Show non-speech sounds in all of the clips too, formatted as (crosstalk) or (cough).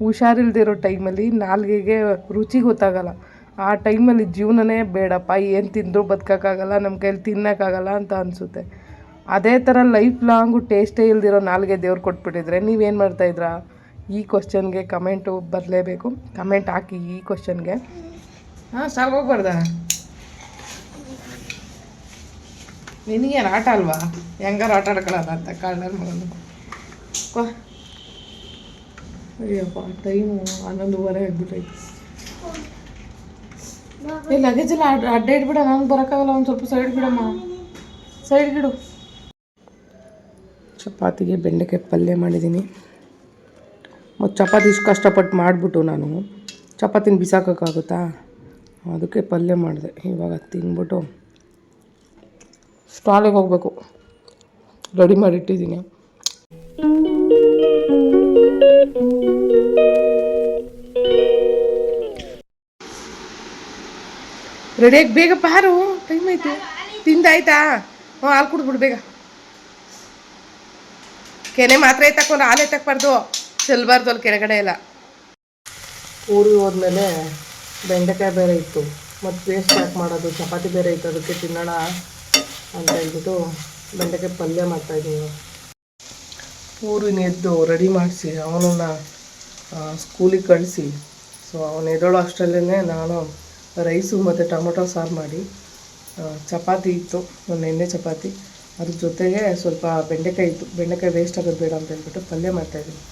ಹುಷಾರಿಲ್ದಿರೋ ಟೈಮಲ್ಲಿ ನಾಲ್ಗೆಗೆ ರುಚಿ ಗೊತ್ತಾಗಲ್ಲ. ಆ ಟೈಮಲ್ಲಿ ಜೀವನನೇ ಬೇಡಪ್ಪ, ಏನು ತಿಂದರೂ ಬದುಕೋಕ್ಕಾಗಲ್ಲ ನಮ್ಮ ಕೈಯಲ್ಲಿ ತಿನ್ನೋಕ್ಕಾಗಲ್ಲ ಅಂತ ಅನಿಸುತ್ತೆ. ಅದೇ ಥರ ಲೈಫ್ ಲಾಂಗು ಟೇಸ್ಟೇ ಇಲ್ದಿರೋ ನಾಲ್ಗೆ ದೇವ್ರು ಕೊಟ್ಬಿಟ್ಟಿದ್ರೆ ನೀವೇನು ಮಾಡ್ತಾಯಿದ್ರಾ ಈ ಕ್ವಶನ್ಗೆ ಕಮೆಂಟು ಬರಲೇಬೇಕು. ಕಮೆಂಟ್ ಹಾಕಿ ಈ ಕ್ವಶನ್ಗೆ ಹಾಂ ಸಾಲ್ ಹೋಗ್ಬಾರ್ದಾ ನಿನಗೇನು ಆಟ ಅಲ್ವಾ? ಹೆಂಗಾರು ಆಟ ಆಡ್ಕೊಳ್ಳೋಣ ಅಂತ ಕಾರಣ ಮಗನು ಅಯ್ಯಪ್ಪ ಟೈಮು ಹನ್ನೊಂದುವರೆ ಆಗ್ಬಿಟ್ಟೈತೆ ಏ ಲಗೇಜ್ ಎಲ್ಲ ಅಡ್ ಅಡ್ಡ ಇಟ್ಬಿಡ, ನಾನು ಬರೋಕ್ಕಾಗಲ್ಲ, ಒಂದು ಸ್ವಲ್ಪ ಸೈಡ್ ಬಿಡಮ್ಮ. ಸೈಡ್ ಬಿಡು ಚಪಾತಿಗೆ ಬೆಂಡೆಕಾಯಿ ಪಲ್ಯ ಮಾಡಿದ್ದೀನಿ. ಮತ್ತು ಚಪಾತಿ ಇಷ್ಟು ಕಷ್ಟಪಟ್ಟು ಮಾಡಿಬಿಟ್ಟು ನಾನು. ಚಪಾತಿನ ಬಿಸಾಕೋಕ್ಕಾಗುತ್ತಾ? ಅದಕ್ಕೆ ಪಲ್ಯ ಮಾಡಿದೆ. ಇವಾಗ ತಿಂದ್ಬಿಟ್ಟು ಸ್ಟಾಲಿಗೆ ಹೋಗಬೇಕು. ರೆಡಿ ಮಾಡಿಟ್ಟಿದ್ದೀನಿ. ರೆಡಿಯಾಗಿ ಬೇಗ ಪಾರು ಟೈಮ್ ಆಯ್ತು. ತಿಂದಾಯ್ತಾ? ಹ್ಞೂ, ಹಾಲು ಕುಡಿದ್ಬಿಡು ಬೇಗ. ಕೆನೆ ಮಾತ್ರ ತಕೊಂಡು ಹಾಲು ತಕ್ಬಾರ್ದು ಚೆಲ್ಬಾರ್ದು ಅಲ್ಲಿ ಕೆಳಗಡೆ ಎಲ್ಲ. ಊರಿಗೆ ಹೋದ್ಮೇಲೆ ಬೆಂಡೆಕಾಯಿ ಬೇರೆ ಇತ್ತು. ಮತ್ತು ಪೇಸ್ಟ್ ಯಾಕೆ ಮಾಡೋದು, ಚಪಾತಿ ಬೇರೆ ಇತ್ತು, ಅದಕ್ಕೆ ತಿನ್ನೋಣ ಅಂತ ಹೇಳ್ಬಿಟ್ಟು ಬೆಂಡೆಕಾಯಿ ಪಲ್ಯ ಮಾಡ್ತಾಯಿದ್ದೀನಿ ಊರಿನ ಎದ್ದು ರೆಡಿ ಮಾಡಿಸಿ, ಅವನನ್ನು ಸ್ಕೂಲಿಗೆ ಕಳಿಸಿ. ಸೊ ಅವನು ಎದ್ದೋಳೋ ಅಷ್ಟರಲ್ಲೇ ನಾನು ರೈಸು ಮತ್ತು ಟೊಮೊಟೊ ಸಾರು ಮಾಡಿ ಚಪಾತಿ ಇತ್ತು, ಒಂದು ಎಣ್ಣೆ ಚಪಾತಿ. ಅದ್ರ ಜೊತೆಗೆ ಸ್ವಲ್ಪ ಬೆಂಡೆಕಾಯಿ ಇತ್ತು. ಬೆಂಡೆಕಾಯಿ ವೇಸ್ಟ್ ಆಗೋದು ಬೇಡ ಅಂತ ಹೇಳ್ಬಿಟ್ಟು ಪಲ್ಯ ಮಾಡ್ತಾಯಿದ್ದೀನಿ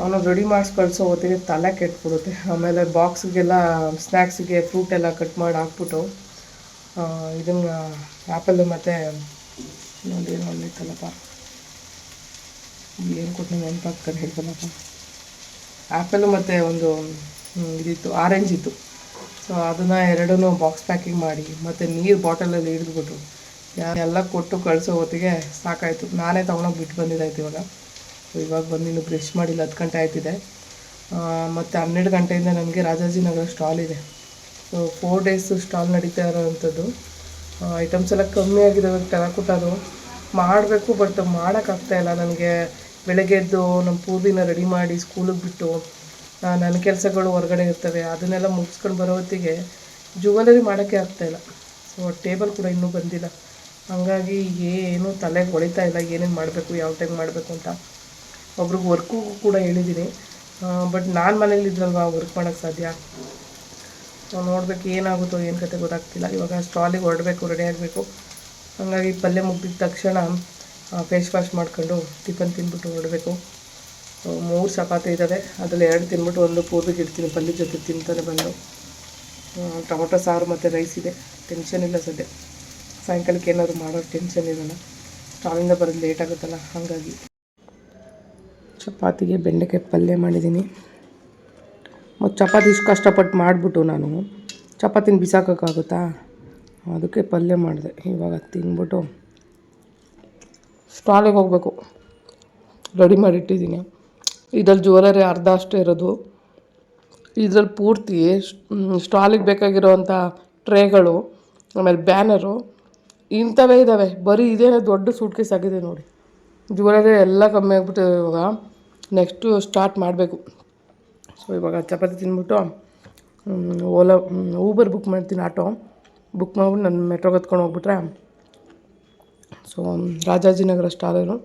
ಅವನು ರೆಡಿ ಮಾಡಿಸಿ ಕಳಿಸೋ ಹೊತ್ತಿಗೆ ತಲೆ ಕೆಟ್ಬಿಡುತ್ತೆ. ಆಮೇಲೆ ಬಾಕ್ಸ್ಗೆಲ್ಲ ಸ್ನ್ಯಾಕ್ಸ್ಗೆ ಫ್ರೂಟ್ ಎಲ್ಲ ಕಟ್ ಮಾಡಿ ಹಾಕ್ಬಿಟ್ಟು ಇದನ್ನು ಆ್ಯಪಲ್ಲು ಮತ್ತು ಇನ್ನೊಂದು ಏನೋ ಒಂದಿತ್ತಲ್ಲಪ್ಪ ಏನು ಕೊಟ್ಟು ನೆನಪಾಗ್ತಾನೆ ಹೇಳ್ತಲ್ಲಪ್ಪ ಆ್ಯಪಲ್ಲು ಮತ್ತು ಒಂದು ಇದಿತ್ತು ಆರೆಂಜ್ ಇತ್ತು. ಸೊ ಅದನ್ನು ಎರಡನ್ನೂ ಬಾಕ್ಸ್ ಪ್ಯಾಕಿಂಗ್ ಮಾಡಿ, ಮತ್ತು ನೀರು ಬಾಟಲಲ್ಲಿ ಹಿಡಿದ್ಬಿಟ್ಟು ಎಲ್ಲ ಕೊಟ್ಟು ಕಳಿಸೋ ಹೊತ್ತಿಗೆ ಸಾಕಾಯಿತು. ನಾನೇ ತೊಗೊಂಡೋಗಿ ಬಿಟ್ಟು ಬಂದಿದ್ದಾಯ್ತು ಇವಾಗ. ಇವಾಗ ಬಂದು ಇನ್ನು ಬ್ರಷ್ ಮಾಡಿಲ್ಲ, ಹತ್ತು ಗಂಟೆ ಆಯ್ತಿದೆ. ಮತ್ತು ಹನ್ನೆರಡು ಗಂಟೆಯಿಂದ ನನಗೆ ರಾಜಾಜಿನಗರ ಸ್ಟಾಲ್ ಇದೆ. ಸೊ ಫೋರ್ ಡೇಸು ಸ್ಟಾಲ್ ನಡೀತಾ ಇರೋವಂಥದ್ದು. ಐಟಮ್ಸ್ ಎಲ್ಲ ಕಮ್ಮಿ ಆಗಿದ್ದಾವೆ ಟೆರಾಕುಟದು ಮಾಡಬೇಕು ಬಟ್ ಮಾಡೋಕ್ಕಾಗ್ತಾ ಇಲ್ಲ. ನನಗೆ ಬೆಳಗ್ಗೆ ಎದ್ದು ನಮ್ಮ ಪೂರ್ವಿನ ರೆಡಿ ಮಾಡಿ ಸ್ಕೂಲಿಗೆ ಬಿಟ್ಟು ನನ್ನ ಕೆಲಸಗಳು ಹೊರಗಡೆ ಇರ್ತವೆ, ಅದನ್ನೆಲ್ಲ ಮುಗಿಸ್ಕೊಂಡು ಬರೋ ಹೊತ್ತಿಗೆ ಜುವೆಲರಿ ಮಾಡೋಕ್ಕೆ ಇಲ್ಲ. ಸೊ ಟೇಬಲ್ ಕೂಡ ಇನ್ನೂ ಬಂದಿಲ್ಲ. ಹಾಗಾಗಿ ಏನು ತಲೆಗೆ ಹೊಳಿತಾ ಇಲ್ಲ, ಏನೇನು ಮಾಡಬೇಕು, ಯಾವ ಟೈಮ್ ಮಾಡಬೇಕು ಅಂತ. ಒಬ್ರಿಗೆ ವರ್ಕು ಕೂಡ ಹೇಳಿದ್ದೀನಿ ಬಟ್ ನಾನು ಮನೇಲಿ ಇದ್ರಲ್ವ ವರ್ಕ್ ಮಾಡೋಕ್ಕೆ ಸಾಧ್ಯ? ನೋಡ್ಬೇಕು ಏನಾಗುತ್ತೋ, ಏನು ಕತೆ ಗೊತ್ತಾಗ್ತಿಲ್ಲ. ಇವಾಗ ಸ್ಟಾಲಿಗೆ ಹೊರಡಬೇಕು ರೆಡಿ ಆಗಬೇಕು. ಹಾಗಾಗಿ ಪಲ್ಯ ಮುಗಿದ ತಕ್ಷಣ ಫೇಸ್ ವಾಶ್ ಮಾಡ್ಕೊಂಡು ಟಿಫನ್ ತಿಂದ್ಬಿಟ್ಟು ಹೊರಡಬೇಕು. ಮೂರು ಚಪಾತಿ ಇದ್ದಾವೆ ಅದರಲ್ಲಿ ಎರಡು ತಿನ್ಬಿಟ್ಟು ಒಂದು ಪೂರ್ವಿಗೆ ಇಡ್ತೀನಿ. ಪಲ್ಯ ಜೊತೆ ತಿಂತಾನೆ ಬಂದು. ಟೊಮೊಟೊ, ಸಾರು ಮತ್ತು ರೈಸ್ ಇದೆ. ಟೆನ್ಷನ್ ಇಲ್ಲ ಸದ್ಯ. ಸಾಯಂಕಾಲಕ್ಕೆ ಏನಾದರೂ ಮಾಡೋ ಟೆನ್ಷನ್ ಇರೋಲ್ಲ. ಸ್ಟಾಲಿಂದ ಬರೋದು ಲೇಟ್ ಆಗುತ್ತಲ್ಲ, ಹಾಗಾಗಿ. ಚಪಾತಿಗೆ ಬೆಂಡೆಕಾಯಿ ಪಲ್ಯ ಮಾಡಿದ್ದೀನಿ. ಮತ್ತು ಚಪಾತಿ ಇಷ್ಟು ಕಷ್ಟಪಟ್ಟು ಮಾಡಿಬಿಟ್ಟು ನಾನು, ಚಪಾತಿನ ಬಿಸಾಕೋಕ್ಕಾಗುತ್ತಾ? ಅದಕ್ಕೆ ಪಲ್ಯ ಮಾಡಿದೆ. ಇವಾಗ ತಿಂದ್ಬಿಟ್ಟು ಸ್ಟಾಲಿಗೆ ಹೋಗಬೇಕು. ರೆಡಿ ಮಾಡಿಟ್ಟಿದ್ದೀನಿ. ಇದ್ರಲ್ಲಿ ಜ್ಯುವೆಲರಿ ಅರ್ಧ ಅಷ್ಟೇ ಇರೋದು. ಇದ್ರಲ್ಲಿ ಪೂರ್ತಿ ಸ್ಟಾಲಿಗೆ ಬೇಕಾಗಿರೋವಂಥ ಟ್ರೇಗಳು, ಆಮೇಲೆ ಬ್ಯಾನರು, ಇಂಥವೇ ಇದ್ದಾವೆ. ಬರೀ ಇದೇನೇ ದೊಡ್ಡ ಸೂಟ್ ಕೇಸ್ ಆಗಿದೆ ನೋಡಿ. ಜ್ಯುವೆಲರಿ ಎಲ್ಲ ಕಮ್ಮಿ ಆಗಿಬಿಟ್ಟಿದೆ ಇವಾಗ ನೆಕ್ಸ್ಟು ಸ್ಟಾರ್ಟ್ ಮಾಡಬೇಕು. ಸೊ ಇವಾಗ ಚಪಾತಿ ತಿಂದ್ಬಿಟ್ಟು ಓಲಾ ಊಬರ್ ಬುಕ್ ಮಾಡ್ತೀನಿ ಆಟೋ. ಬುಕ್ ಮಾಡ್ಬಿಟ್ಟು ನಾನು ಮೆಟ್ರೋಗೆ ಹತ್ಕೊಂಡು ಹೋಗ್ಬಿಟ್ರೆ. ಸೊ ರಾಜಾಜಿನಗರ ಸ್ಟಾಲೇನು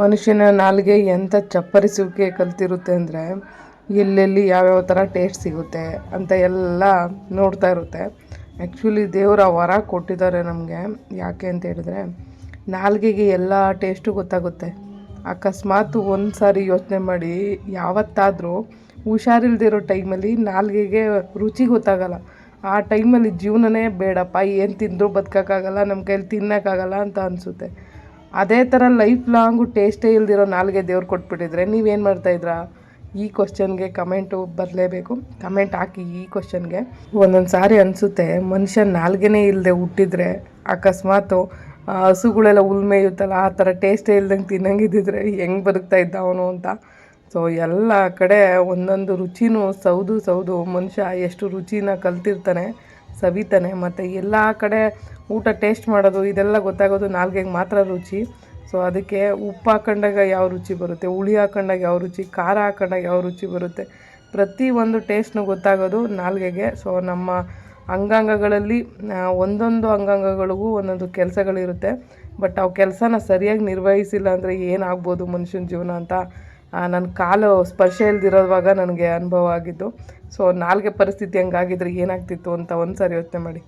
ಮನುಷ್ಯನ ನಾಲಿಗೆ ಎಂಥ ಚಪ್ಪರಿಸುವಿಕೆ ಕಲ್ತಿರುತ್ತೆ ಅಂದರೆ ಎಲ್ಲೆಲ್ಲಿ ಯಾವ್ಯಾವ ಥರ ಟೇಸ್ಟ್ ಸಿಗುತ್ತೆ ಅಂತ ಎಲ್ಲ ನೋಡ್ತಾ ಇರುತ್ತೆ. ಆ್ಯಕ್ಚುಲಿ ದೇವರ ವರ ಕೊಟ್ಟಿದ್ದಾರೆ ನಮಗೆ. ಯಾಕೆ ಅಂತ ಹೇಳಿದ್ರೆ ನಾಲ್ಗೆಗೆ ಎಲ್ಲ ಟೇಸ್ಟು ಗೊತ್ತಾಗುತ್ತೆ. ಅಕಸ್ಮಾತ್ ಒಂದು ಸಾರಿ ಯೋಚನೆ ಮಾಡಿ ಯಾವತ್ತಾದರೂ ಹುಷಾರಿಲ್ದಿರೋ ಟೈಮಲ್ಲಿ ನಾಲ್ಗೆಗೆ ರುಚಿ ಗೊತ್ತಾಗಲ್ಲ. ಆ ಟೈಮಲ್ಲಿ ಜೀವನನೇ ಬೇಡಪ್ಪ, ಏನು ತಿಂದರೂ ಬದುಕೋಕ್ಕಾಗಲ್ಲ ನಮ್ಮ ಕೈಯಲ್ಲಿ ತಿನ್ನೋಕ್ಕಾಗಲ್ಲ ಅಂತ ಅನಿಸುತ್ತೆ. ಅದೇ ಥರ ಲೈಫ್ ಲಾಂಗು ಟೇಸ್ಟೇ ಇಲ್ದಿರೋ ನಾಲ್ಗೆ ದೇವ್ರು ಕೊಟ್ಬಿಟ್ಟಿದ್ರೆ ನೀವೇನು ಮಾಡ್ತಾಯಿದ್ರಾ ಈ ಕ್ವಶನ್ಗೆ ಕಮೆಂಟು ಬರಲೇಬೇಕು. ಕಮೆಂಟ್ ಹಾಕಿ ಈ ಕ್ವಶನ್ಗೆ ಒಂದೊಂದು ಸಾರಿ ಅನಿಸುತ್ತೆ ಮನುಷ್ಯ ನಾಲ್ಗೆನೇ ಇಲ್ಲದೆ ಹುಟ್ಟಿದ್ರೆ ಅಕಸ್ಮಾತು ಹಸುಗಳೆಲ್ಲ ಉಲ್ಮೆಯುತ್ತಲ್ಲ, ಆ ಥರ ಟೇಸ್ಟೇ ಇಲ್ದಂಗೆ ತಿನ್ನಂಗಿದ್ದಿದ್ರೆ ಹೆಂಗೆ ಬದುಕ್ತಾ ಇದ್ದ ಅವನು ಅಂತ. ಸೊ ಎಲ್ಲ ಕಡೆ ಒಂದೊಂದು ರುಚಿನೂ ಸೌದು ಸೌದು ಮನುಷ್ಯ ಎಷ್ಟು ರುಚಿನ ಕಲ್ತಿರ್ತಾನೆ. ಸವಿತಾನೆ, ಮತ್ತು ಎಲ್ಲ ಕಡೆ ಊಟ ಟೇಸ್ಟ್ ಮಾಡೋದು, ಇದೆಲ್ಲ ಗೊತ್ತಾಗೋದು ನಾಲ್ಗೆಗೆ ಮಾತ್ರ ರುಚಿ. ಸೊ ಅದಕ್ಕೆ ಉಪ್ಪು ಹಾಕೊಂಡಾಗ ಯಾವ ರುಚಿ ಬರುತ್ತೆ? ಹುಳಿ ಹಾಕೊಂಡಾಗ ಯಾವ ರುಚಿ? ಖಾರ ಹಾಕೊಂಡಾಗ ಯಾವ ರುಚಿ ಬರುತ್ತೆ? ಪ್ರತಿ ಒಂದು ಟೇಸ್ಟ್ನು ಗೊತ್ತಾಗೋದು ನಾಲ್ಗೆಗೆ. ಸೊ ನಮ್ಮ ಅಂಗಾಂಗಗಳಲ್ಲಿ ಒಂದೊಂದು ಅಂಗಾಂಗಗಳಿಗೂ ಒಂದೊಂದು ಕೆಲಸಗಳಿರುತ್ತೆ. ಬಟ್ ಅವು ಕೆಲಸನ ಸರಿಯಾಗಿ ನಿರ್ವಹಿಸಿಲ್ಲ ಅಂದರೆ ಏನಾಗ್ಬೋದು ಮನುಷ್ಯನ ಜೀವನ ಅಂತ ನನ್ನ ಕಾಲು ಸ್ಪರ್ಶ ಇಲ್ದಿರೋವಾಗ ನನಗೆ ಅನುಭವ ಆಗಿದ್ದು. ಸೊ ನಾಲ್ಗೆ ಪರಿಸ್ಥಿತಿ ಹಂಗಾಗಿದ್ರೆ ಏನಾಗ್ತಿತ್ತು ಅಂತ ಒಂದು ಸಾರಿ ಯೋಚನೆ ಮಾಡಿ.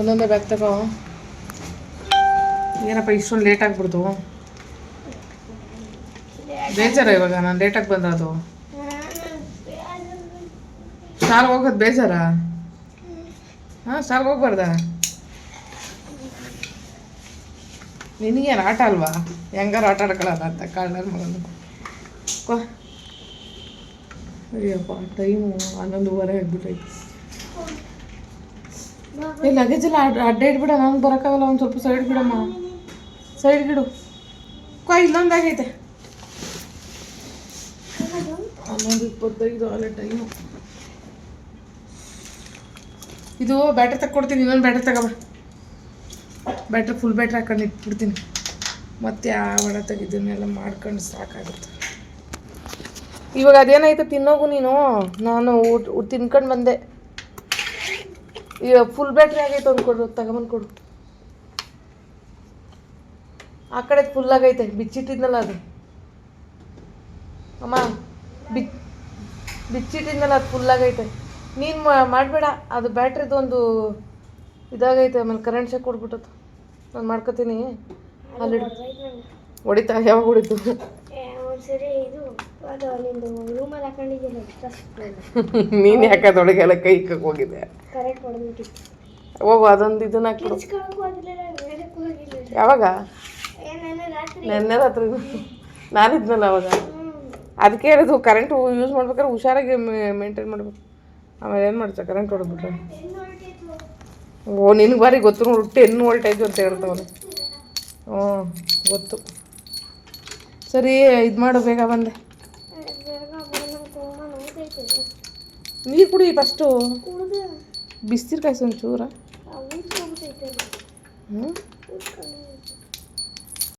ಒಂದೊಂದೇ ಬ್ಯಾಗ್ ತಗೋ. ಏನಪ್ಪ ಇಷ್ಟೊಂದು ಲೇಟ್ ಆಗ್ಬಿಡ್ದು? ಬೇಜಾರ ಇವಾಗ? ನಾನು ಲೇಟಾಗಿ ಬಂದದು ಶಾಲೆ ಹೋಗೋದು ಬೇಜಾರ? ಹಾಂ ಶಾಲೆಗೆ ಹೋಗ್ಬಾರ್ದ? ನಿನಗೇನು ಆಟ ಅಲ್ವಾ? ಹೆಂಗಾರು ಆಟ ಆಡ್ಕೊಳ್ಳೋಣ ಅಂತ ಕಾಳನ ಮಗನು ಅಯ್ಯಪ್ಪ, ಟೈಮು ಹನ್ನೊಂದುವರೆ ಆಗ್ಬಿಟ್ಟೈತೆ ಏ ಲಗೇಜ್ ಎಲ್ಲ ಅಡ್ ಅಡ್ಡ ಇಟ್ಬಿಡ ನಂಗೆ ಬರೋಕ್ಕಾಗಲ್ಲ, ಒಂದು ಸ್ವಲ್ಪ ಸೈಡ್ ಬಿಡಮ್ಮ. ಸೈಡ್ ಗಿಡು. ಕೋ ಇಲ್ಲೊಂದಾಗೈತೆ ಹನ್ನೊಂದು ಇಪ್ಪತ್ತೈದು ಅಲ್ಲೇ ಟೈಮು. ಇದು ಬ್ಯಾಟ್ರಿ ತಕ್ಕೊಡ್ತೀನಿ, ಇನ್ನೊಂದು ಬ್ಯಾಟ್ರಿ ತಗೋಬ ಬ್ಯಾಟ್ರಿ ಫುಲ್ ಬ್ಯಾಟ್ರಿ ಹಾಕೊಂಡು ಇಟ್ಬಿಡ್ತೀನಿ. ಮತ್ತೆ ಒಣ ತೆಗೆದನ್ನೆಲ್ಲ ಮಾಡ್ಕೊಂಡು ಸಾಕಾಗುತ್ತೆ. ಇವಾಗ ಅದೇನಾಯ್ತು ತಿನ್ನೋಗು ನೀನು? ನಾನು ಊಟ ತಿನ್ಕೊಂಡು ಬಂದೆ. ಈಗ ಫುಲ್ ಬ್ಯಾಟ್ರಿ ಆಗೈತೆ ಅಂದ್ಕೊಡು ಕೊಡು, ತಗೊಂಬಂದು ಕೊಡು. ಆ ಕಡೆ ಫುಲ್ ಆಗೈತೆ, ಬಿಚ್ಚಿಟ್ಟಿದ್ನಲ್ಲ ಅದು. ಅಮ್ಮ, ಬಿಚ್, ಬಿಚ್ಚಿಟ್ಟಿದ್ನಲ್ಲ ಅದು ಫುಲ್ ಆಗೈತೆ. ನೀನು ಮಾಡಬೇಡ, ಅದು ಬ್ಯಾಟ್ರಿದು ಒಂದು ಇದಾಗೈತೆ, ಆಮೇಲೆ ಕರೆಂಟ್ ಶಾಕ್ ಕೊಡ್ಬಿಟ್ಟತ್ತು ನಾನು ಮಾಡ್ಕೊತೀನಿ. ಅಲ್ಲಿ ಹೊಡಿತಾ ಯಾವಾಗ ಹೊಡಿತು? (laughs) ನೀನ್ ಯಾಕೆ ಅದೊಳಗೆಲ್ಲ ಕೈ ಇಕ್ಕಕ್ಕೆ ಹೋಗಿದೆ ಹೋಗು ಅದೊಂದು ಇದನ್ನ ಯಾವಾಗ? ನೆನ್ನೆ ರಾತ್ರಿ. ನಾನಿದ್ನಲ್ಲ ಅವಾಗ. ಅದಕ್ಕೆ ಹೇಳಿದ್ದು ಕರೆಂಟ್ ಯೂಸ್ ಮಾಡ್ಬೇಕಾದ್ರೆ ಹುಷಾರಾಗಿ ಮೇಂಟೈನ್ ಮಾಡ್ಬೇಕು. ಆಮೇಲೆ ಏನು ಮಾಡ್ತಾ ಕರೆಂಟ್ ಹೊಡೆದ್ಬಿಟ್ರೆ. ಓ, ನಿನಗೆ ಬಾರಿ ಗೊತ್ತು ನೋಡು ಟೆನ್ ವೋಲ್ಟೇಜ್ ಅಂತ ಹೇಳ್ತವನು ಹ್ಞೂ, ಗೊತ್ತು. ಸರಿ, ಇದು ಮಾಡು, ಬೇಗ ಬಂದೆ. ನೀರು ಕುಡಿ ಫಸ್ಟು. ಬಿಸ್ತಿರ್ ಕಾಯ್ಸಿ ಒಂಚೂರ. ಊದ್ಕೊಂಡ್ಬಿಟ್ಟೈತೆ ಹ್ಞೂ.